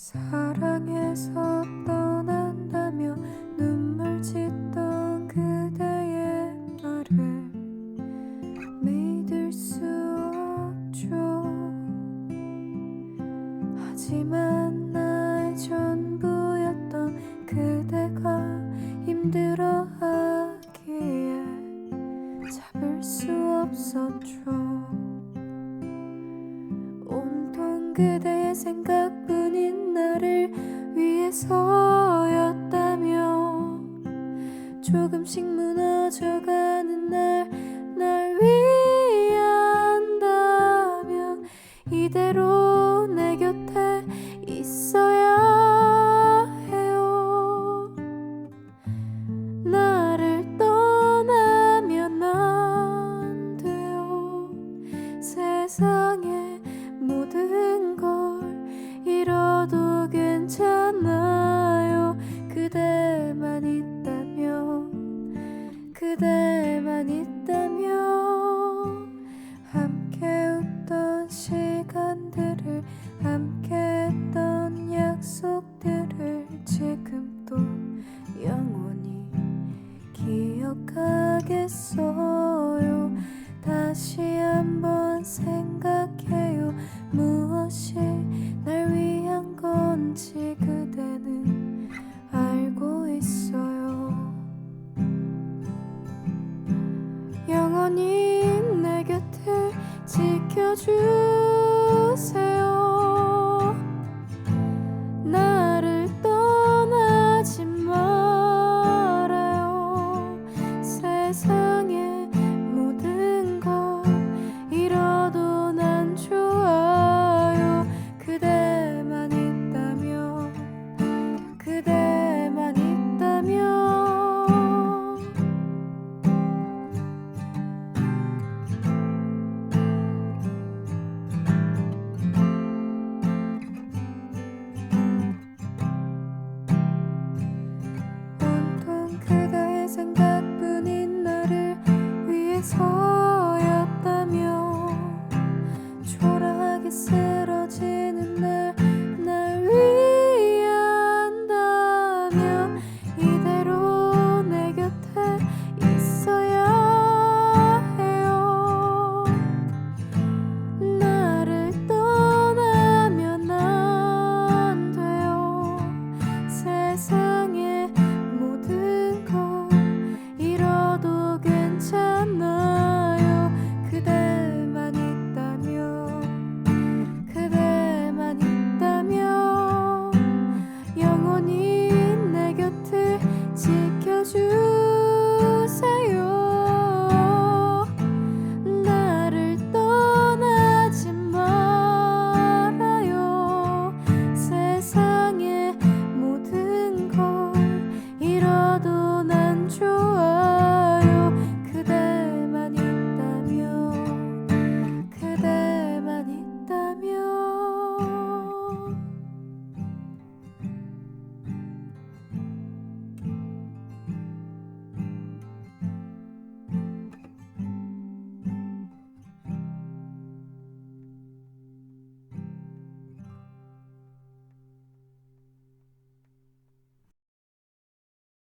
사랑해서 떠난다며 눈물 짓던 그대의 말을 믿을 수 없죠. 하지만 나의 전부였던 그대가 힘들어하기에 잡을 수 없었죠. 온통 그대의 생각뿐인 나를 위해서였다며. 조금씩 무너져가는 날, 날 위한다면 이대로 내곁 함께했던 약속들을 지금도 영원히 기억하겠어요. 다시 한번 생각해요. 무엇이 날 위한 건지 그대는 알고 있어요. 영원히 내 곁을 지켜줄 错。